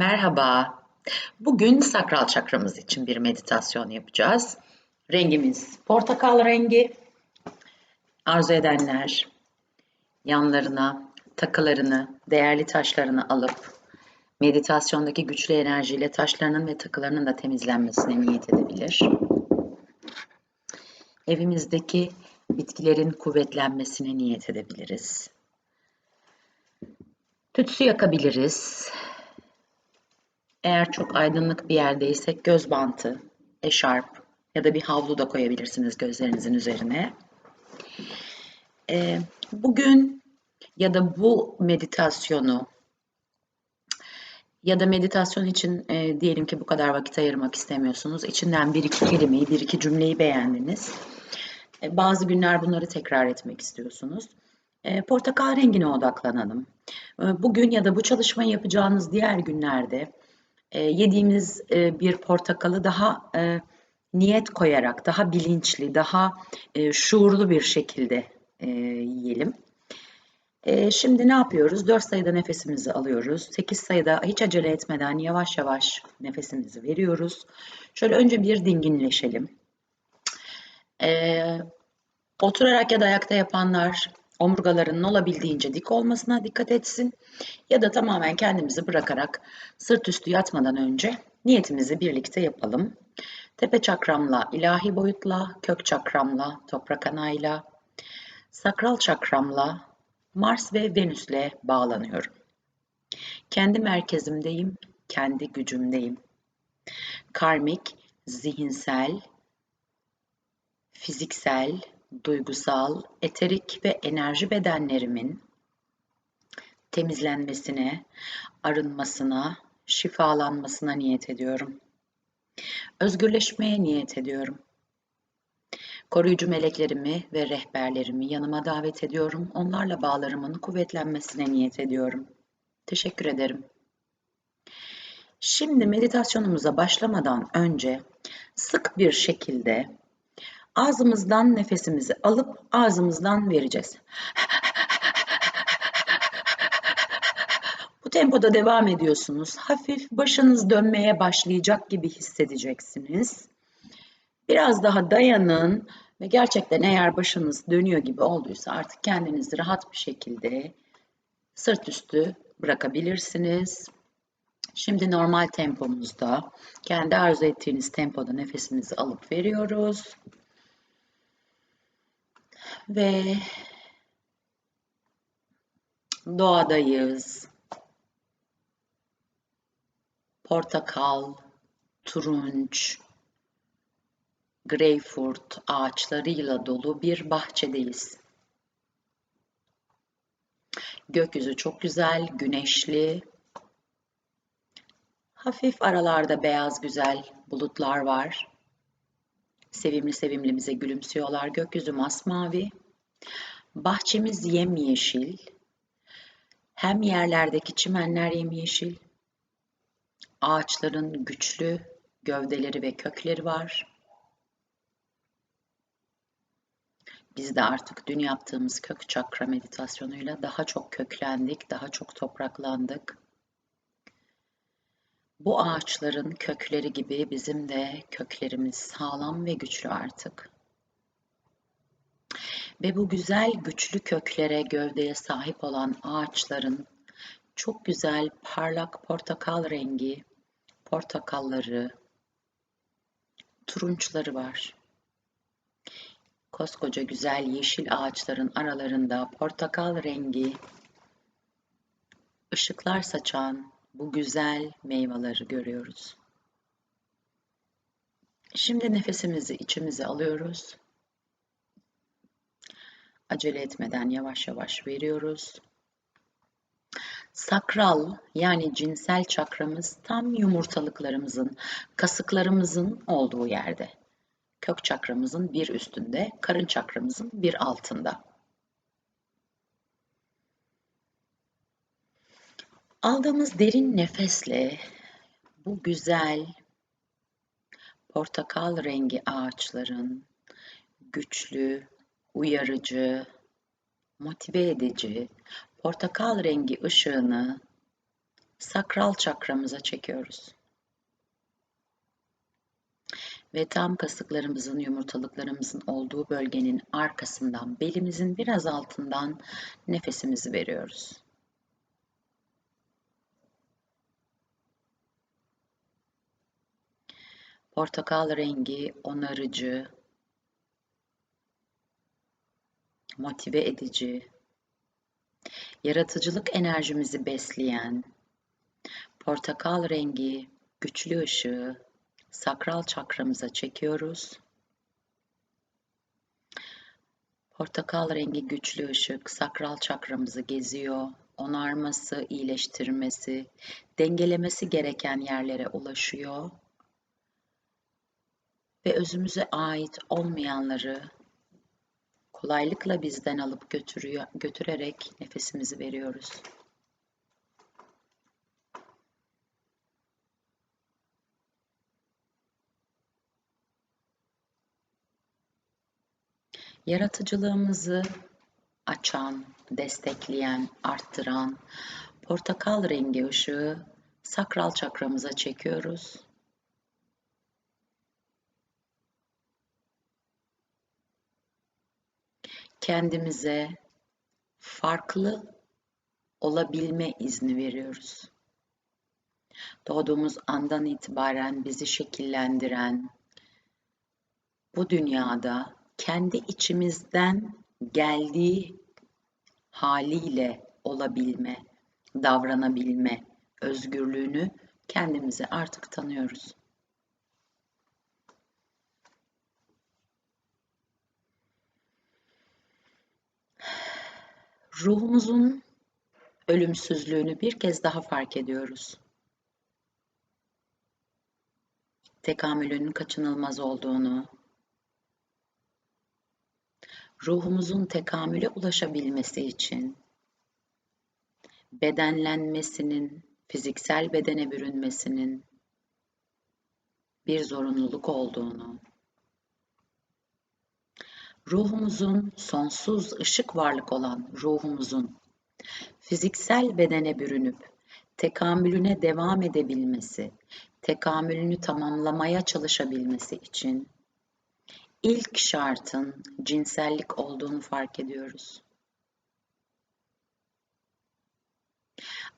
Merhaba. Bugün sakral çakramız için bir meditasyon yapacağız. Rengimiz portakal rengi. Arzu edenler yanlarına takılarını, değerli taşlarını alıp meditasyondaki güçlü enerjiyle taşlarının ve takılarının da temizlenmesine niyet edebilir. Evimizdeki bitkilerin kuvvetlenmesine niyet edebiliriz. Tütsü yakabiliriz. Eğer çok aydınlık bir yerdeysek göz bantı, eşarp ya da bir havlu da koyabilirsiniz gözlerinizin üzerine. Ee, bugün ya da bu meditasyonu ya da meditasyon için e, diyelim ki bu kadar vakit ayırmak istemiyorsunuz. İçinden bir iki kelimeyi, bir iki cümleyi beğendiniz. E, bazı günler bunları tekrar etmek istiyorsunuz. E, portakal rengine odaklanalım. E, bugün ya da bu çalışmayı yapacağınız diğer günlerde e, yediğimiz e, bir portakalı daha e, niyet koyarak, daha bilinçli, daha e, şuurlu bir şekilde e, yiyelim. E, şimdi ne yapıyoruz? 4 sayıda nefesimizi alıyoruz. 8 sayıda hiç acele etmeden yavaş yavaş nefesimizi veriyoruz. Şöyle önce bir dinginleşelim. E, oturarak ya da ayakta yapanlar omurgalarının olabildiğince dik olmasına dikkat etsin. Ya da tamamen kendimizi bırakarak sırt üstü yatmadan önce niyetimizi birlikte yapalım. Tepe çakramla, ilahi boyutla, kök çakramla, toprak anayla, sakral çakramla, Mars ve Venüs'le bağlanıyorum. Kendi merkezimdeyim, kendi gücümdeyim. Karmik, zihinsel, fiziksel, duygusal, eterik ve enerji bedenlerimin temizlenmesine, arınmasına, şifalanmasına niyet ediyorum. Özgürleşmeye niyet ediyorum. Koruyucu meleklerimi ve rehberlerimi yanıma davet ediyorum. Onlarla bağlarımın kuvvetlenmesine niyet ediyorum. Teşekkür ederim. Şimdi meditasyonumuza başlamadan önce sık bir şekilde Ağzımızdan nefesimizi alıp ağzımızdan vereceğiz. Bu tempoda devam ediyorsunuz. Hafif başınız dönmeye başlayacak gibi hissedeceksiniz. Biraz daha dayanın ve gerçekten eğer başınız dönüyor gibi olduysa artık kendinizi rahat bir şekilde sırt üstü bırakabilirsiniz. Şimdi normal tempomuzda kendi arzu ettiğiniz tempoda nefesimizi alıp veriyoruz ve doğadayız. Portakal, turunç, greyfurt ağaçlarıyla dolu bir bahçedeyiz. Gökyüzü çok güzel, güneşli. Hafif aralarda beyaz güzel bulutlar var. Sevimli sevimli bize gülümsüyorlar. Gökyüzü masmavi. Bahçemiz yemyeşil. Hem yerlerdeki çimenler yemyeşil. Ağaçların güçlü gövdeleri ve kökleri var. Biz de artık dün yaptığımız kök çakra meditasyonuyla daha çok köklendik, daha çok topraklandık. Bu ağaçların kökleri gibi bizim de köklerimiz sağlam ve güçlü artık. Ve bu güzel güçlü köklere, gövdeye sahip olan ağaçların çok güzel parlak portakal rengi portakalları, turunçları var. Koskoca güzel yeşil ağaçların aralarında portakal rengi ışıklar saçan bu güzel meyveleri görüyoruz. Şimdi nefesimizi içimize alıyoruz. Acele etmeden yavaş yavaş veriyoruz. Sakral yani cinsel çakramız tam yumurtalıklarımızın, kasıklarımızın olduğu yerde. Kök çakramızın bir üstünde, karın çakramızın bir altında. Aldığımız derin nefesle bu güzel portakal rengi ağaçların güçlü, uyarıcı, motive edici portakal rengi ışığını sakral çakramıza çekiyoruz. Ve tam kasıklarımızın, yumurtalıklarımızın olduğu bölgenin arkasından, belimizin biraz altından nefesimizi veriyoruz. Portakal rengi onarıcı, motive edici, yaratıcılık enerjimizi besleyen, portakal rengi güçlü ışığı sakral çakramıza çekiyoruz. Portakal rengi güçlü ışık sakral çakramızı geziyor. Onarması, iyileştirmesi, dengelemesi gereken yerlere ulaşıyor. Ve özümüze ait olmayanları kolaylıkla bizden alıp götürüyor, götürerek nefesimizi veriyoruz. Yaratıcılığımızı açan, destekleyen, arttıran portakal rengi ışığı sakral çakramıza çekiyoruz. Kendimize farklı olabilme izni veriyoruz. Doğduğumuz andan itibaren bizi şekillendiren bu dünyada kendi içimizden geldiği haliyle olabilme, davranabilme özgürlüğünü kendimize artık tanıyoruz. Ruhumuzun ölümsüzlüğünü bir kez daha fark ediyoruz. Tekamülün kaçınılmaz olduğunu, ruhumuzun tekamüle ulaşabilmesi için bedenlenmesinin, fiziksel bedene bürünmesinin bir zorunluluk olduğunu, ruhumuzun sonsuz ışık varlık olan ruhumuzun fiziksel bedene bürünüp tekamülüne devam edebilmesi, tekamülünü tamamlamaya çalışabilmesi için ilk şartın cinsellik olduğunu fark ediyoruz.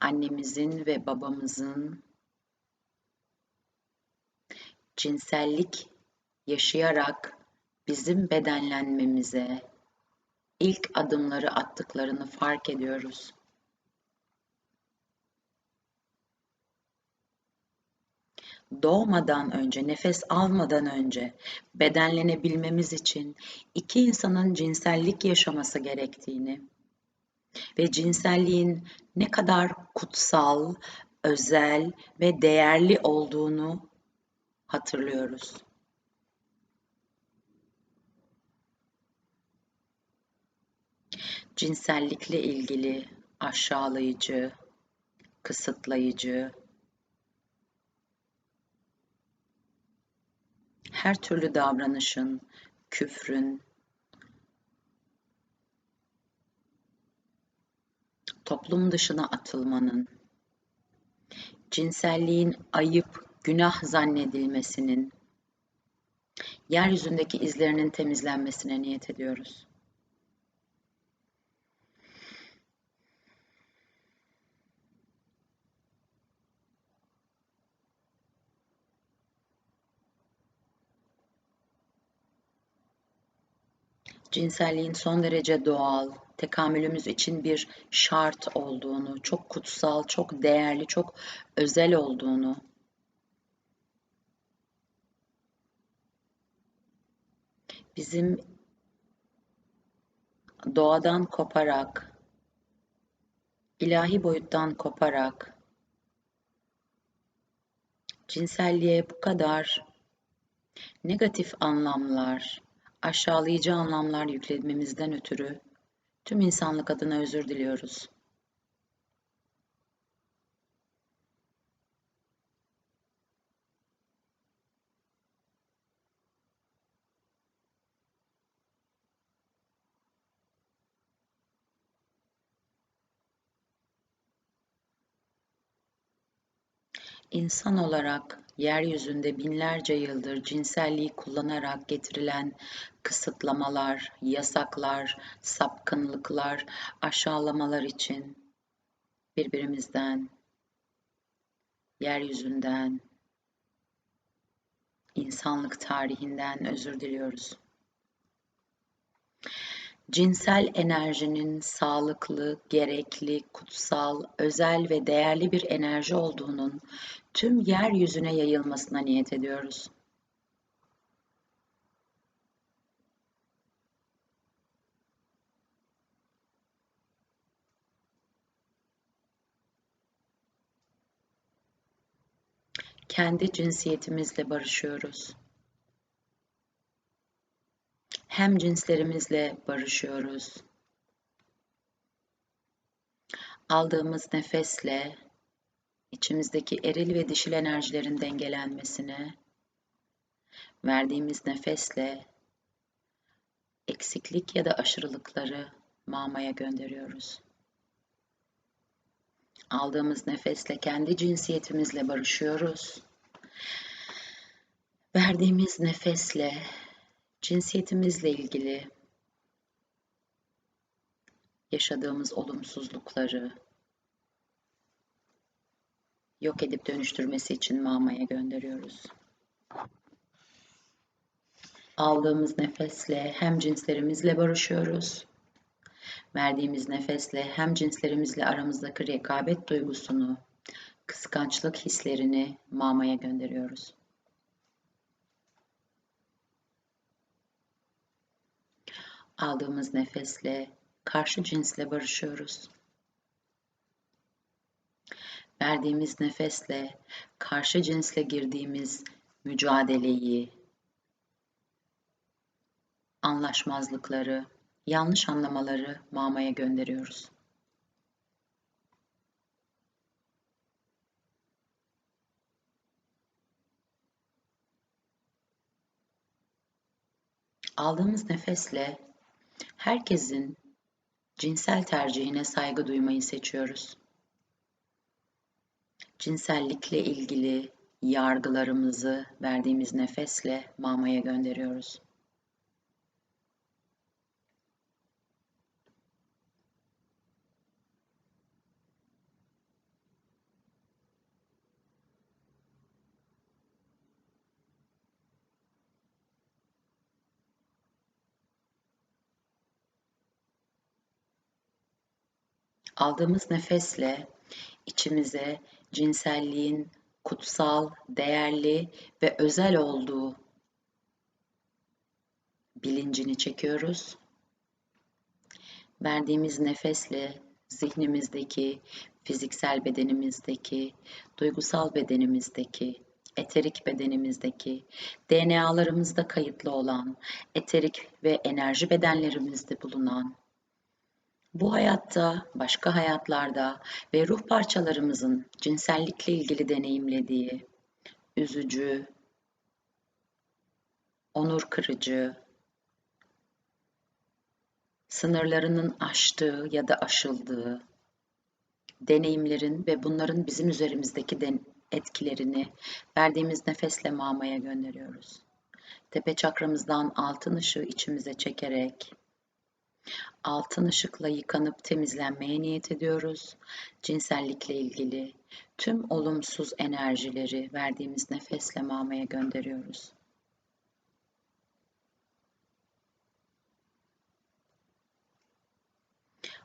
Annemizin ve babamızın cinsellik yaşayarak bizim bedenlenmemize ilk adımları attıklarını fark ediyoruz. doğmadan önce, nefes almadan önce bedenlenebilmemiz için iki insanın cinsellik yaşaması gerektiğini ve cinselliğin ne kadar kutsal, özel ve değerli olduğunu hatırlıyoruz. Cinsellikle ilgili aşağılayıcı, kısıtlayıcı, her türlü davranışın, küfrün, toplum dışına atılmanın, cinselliğin ayıp, günah zannedilmesinin, yeryüzündeki izlerinin temizlenmesine niyet ediyoruz. Cinselliğin son derece doğal, tekamülümüz için bir şart olduğunu, çok kutsal, çok değerli, çok özel olduğunu, bizim doğadan koparak, ilahi boyuttan koparak, cinselliğe bu kadar negatif anlamlar, aşağılayıcı anlamlar yüklememizden ötürü tüm insanlık adına özür diliyoruz. İnsan olarak yeryüzünde binlerce yıldır cinselliği kullanarak getirilen kısıtlamalar, yasaklar, sapkınlıklar, aşağılamalar için birbirimizden, yeryüzünden, insanlık tarihinden özür diliyoruz. Cinsel enerjinin sağlıklı, gerekli, kutsal, özel ve değerli bir enerji olduğunun tüm yeryüzüne yayılmasına niyet ediyoruz. Kendi cinsiyetimizle barışıyoruz. Hem cinslerimizle barışıyoruz. Aldığımız nefesle içimizdeki eril ve dişil enerjilerin dengelenmesine, verdiğimiz nefesle eksiklik ya da aşırılıkları mamaya gönderiyoruz. Aldığımız nefesle kendi cinsiyetimizle barışıyoruz. Verdiğimiz nefesle cinsiyetimizle ilgili yaşadığımız olumsuzlukları, yok edip dönüştürmesi için mamaya gönderiyoruz. Aldığımız nefesle hem cinslerimizle barışıyoruz. Verdiğimiz nefesle hem cinslerimizle aramızdaki rekabet duygusunu, kıskançlık hislerini mamaya gönderiyoruz. Aldığımız nefesle karşı cinsle barışıyoruz verdiğimiz nefesle karşı cinsle girdiğimiz mücadeleyi, anlaşmazlıkları, yanlış anlamaları mamaya gönderiyoruz. Aldığımız nefesle herkesin cinsel tercihine saygı duymayı seçiyoruz cinsellikle ilgili yargılarımızı verdiğimiz nefesle mamaya gönderiyoruz. Aldığımız nefesle içimize cinselliğin kutsal, değerli ve özel olduğu bilincini çekiyoruz. Verdiğimiz nefesle zihnimizdeki, fiziksel bedenimizdeki, duygusal bedenimizdeki, eterik bedenimizdeki, DNA'larımızda kayıtlı olan, eterik ve enerji bedenlerimizde bulunan bu hayatta, başka hayatlarda ve ruh parçalarımızın cinsellikle ilgili deneyimlediği üzücü, onur kırıcı, sınırlarının aştığı ya da aşıldığı deneyimlerin ve bunların bizim üzerimizdeki etkilerini verdiğimiz nefesle mamaya gönderiyoruz. Tepe çakramızdan altın ışığı içimize çekerek altın ışıkla yıkanıp temizlenmeye niyet ediyoruz. Cinsellikle ilgili tüm olumsuz enerjileri verdiğimiz nefesle mamaya gönderiyoruz.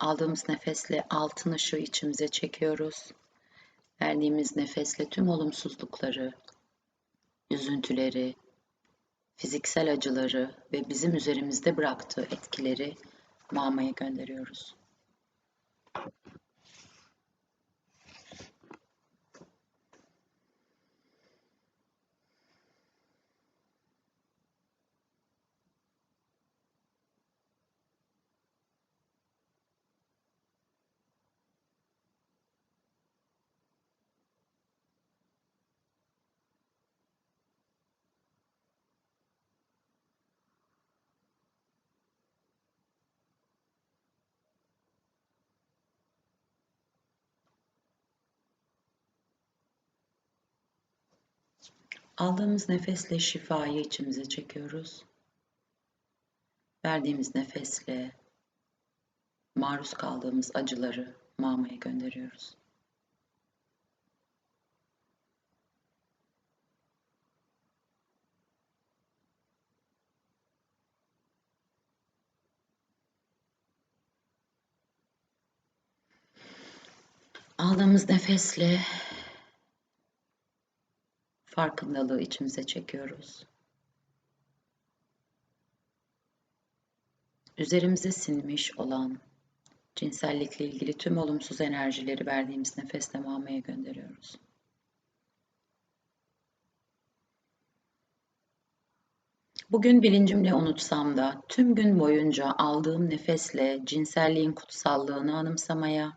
Aldığımız nefesle altın ışığı içimize çekiyoruz. Verdiğimiz nefesle tüm olumsuzlukları, üzüntüleri, fiziksel acıları ve bizim üzerimizde bıraktığı etkileri mamaya gönderiyoruz. Aldığımız nefesle şifayı içimize çekiyoruz. Verdiğimiz nefesle maruz kaldığımız acıları mamaya gönderiyoruz. Aldığımız nefesle farkındalığı içimize çekiyoruz. Üzerimize sinmiş olan cinsellikle ilgili tüm olumsuz enerjileri verdiğimiz nefesle mamaya gönderiyoruz. Bugün bilincimle unutsam da tüm gün boyunca aldığım nefesle cinselliğin kutsallığını anımsamaya,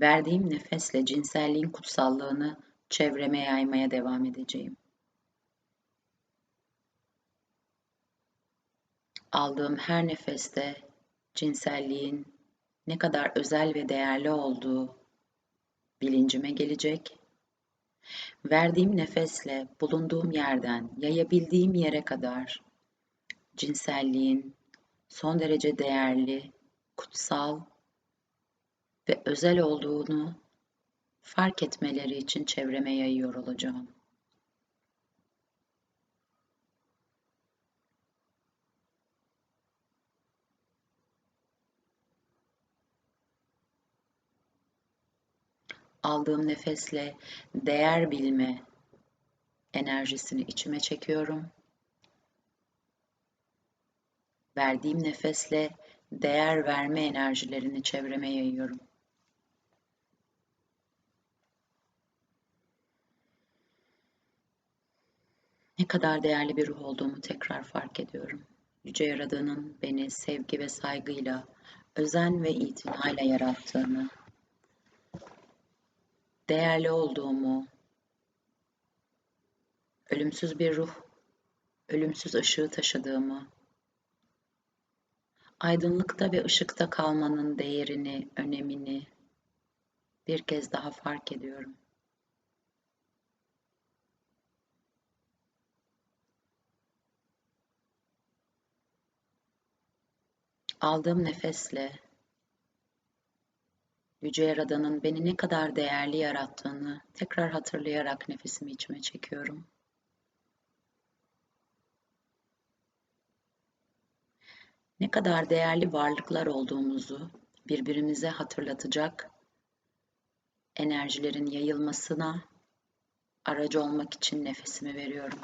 verdiğim nefesle cinselliğin kutsallığını çevreme yaymaya devam edeceğim. Aldığım her nefeste cinselliğin ne kadar özel ve değerli olduğu bilincime gelecek. Verdiğim nefesle bulunduğum yerden yayabildiğim yere kadar cinselliğin son derece değerli, kutsal ve özel olduğunu fark etmeleri için çevreme yayıyor olacağım. Aldığım nefesle değer bilme enerjisini içime çekiyorum. Verdiğim nefesle değer verme enerjilerini çevreme yayıyorum. Ne kadar değerli bir ruh olduğumu tekrar fark ediyorum. Yüce Yaradan'ın beni sevgi ve saygıyla, özen ve itinayla yarattığını, değerli olduğumu, ölümsüz bir ruh, ölümsüz ışığı taşıdığımı, aydınlıkta ve ışıkta kalmanın değerini, önemini bir kez daha fark ediyorum. Aldığım nefesle Yüce Yaradan'ın beni ne kadar değerli yarattığını tekrar hatırlayarak nefesimi içime çekiyorum. Ne kadar değerli varlıklar olduğumuzu birbirimize hatırlatacak enerjilerin yayılmasına aracı olmak için nefesimi veriyorum.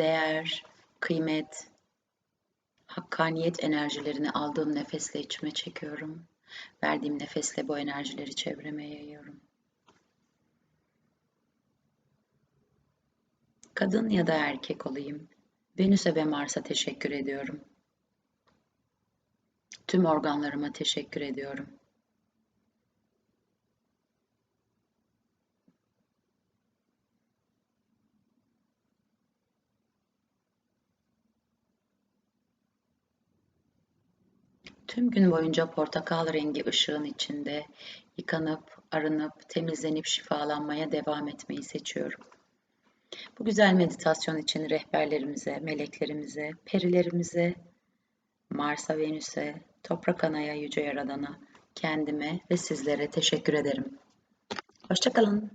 Değer, kıymet, hakkaniyet enerjilerini aldığım nefesle içime çekiyorum. Verdiğim nefesle bu enerjileri çevreme yayıyorum. Kadın ya da erkek olayım. Venüs'e ve Mars'a teşekkür ediyorum. Tüm organlarıma teşekkür ediyorum. Tüm gün boyunca portakal rengi ışığın içinde yıkanıp, arınıp, temizlenip şifalanmaya devam etmeyi seçiyorum. Bu güzel meditasyon için rehberlerimize, meleklerimize, perilerimize, Mars'a, Venüs'e, Toprak Ana'ya, Yüce Yaradan'a, kendime ve sizlere teşekkür ederim. Hoşçakalın.